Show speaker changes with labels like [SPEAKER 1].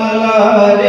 [SPEAKER 1] മലാരെ